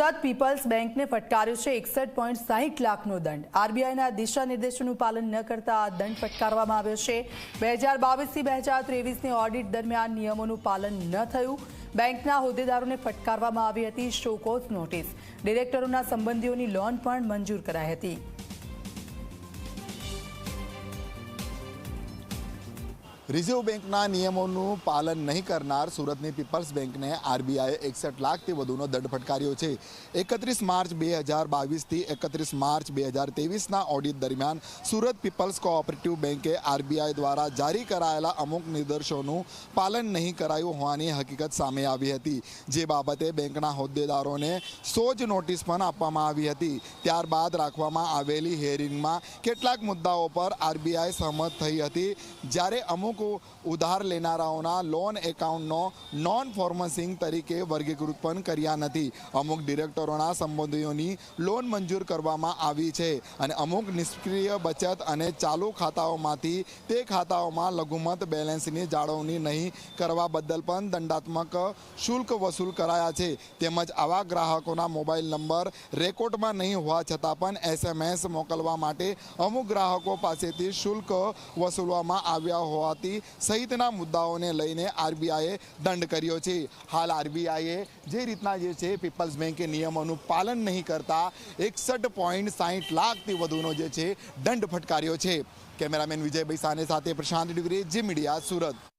Surat people's બેંકને ફટકાર્યો છે એકસઠ પોઈન્ટ સાહીઠ લાખનો દંડ. આરબીઆઈના દિશા નિર્દેશોનું પાલન ન કરતા આ દંડ ફટકારવામાં આવ્યો છે. બે હજાર બાવીસથી બે હજાર ત્રેવીસની ઓડિટ દરમિયાન નિયમોનું પાલન ન થયું. બેંકના હોદ્દેદારોને ફટકારવામાં આવી હતી શોકોઝ નોટિસ. ડિરેક્ટરોના સંબંધીઓની લોન પણ મંજૂર કરાઈ હતી. રિઝર્વ બેંકના નિયમોનું પાલન નહીં કરનાર સુરતની પીપલ્સ બેંકને આરબીઆઈએ એકસઠ લાખથી વધુનો દંડ ફટકાર્યો છે. એકત્રીસ માર્ચ બે હજાર બાવીસથી એકત્રીસ માર્ચ બે હજાર તેવીસના ઓડિટ દરમિયાન સુરત પીપલ્સ કોઓપરેટિવ બેંકે આરબીઆઈ દ્વારા જારી કરાયેલા અમુક નિર્દેશોનું પાલન નહીં કરાયું હોવાની હકીકત સામે આવી હતી. જે બાબતે બેંકના હોદ્દેદારોને સો જ નોટિસ પણ આપવામાં આવી હતી. ત્યારબાદ રાખવામાં આવેલી હિયરિંગમાં કેટલાક મુદ્દાઓ પર આરબીઆઈ સહમત થઈ હતી. જ્યારે અમુક ઉધાર લેનારાઓના લોન એકાઉન્ટનો નોન ફોર્મસિંગ તરીકે વર્ગીકૃત પણ કર્યા નથી. અમુક ડિરેક્ટરોના સંબંધીઓની લોન મંજૂર કરવામાં આવી છે અને અમુક નિષ્ક્રિય બચત અને ચાલુ ખાતાઓમાંથી તે ખાતાઓમાં લઘુમત બેલેન્સની જાળવણી નહીં કરવા બદલ પણ દંડાત્મક શુલ્ક વસૂલ કરાયા છે. તેમજ આવા ગ્રાહકોના મોબાઈલ નંબર રેકોર્ડમાં નહીં હોવા છતાં પણ એસએમએસ મોકલવા માટે અમુક ગ્રાહકો પાસેથી શુલ્ક વસૂલવામાં આવ્યા હોવાથી સહિતના મુદ્દાઓને લઈને આરબીઆઈએ દંડ કર્યો છે. હાલ આરબીઆઈએ જે રીતના જે છે પીપલ્સ બેંકે નિયમોનું પાલન નહીં કરતા એકસઠ પોઈન્ટ સાહીઠ લાખથી વધુનો જે છે દંડ ફટકાર્યો છે. કેમેરામેન વિજયભાઈ સાને સાથે પ્રશાંત ડિગ્રી જી મીડિયા સુરત.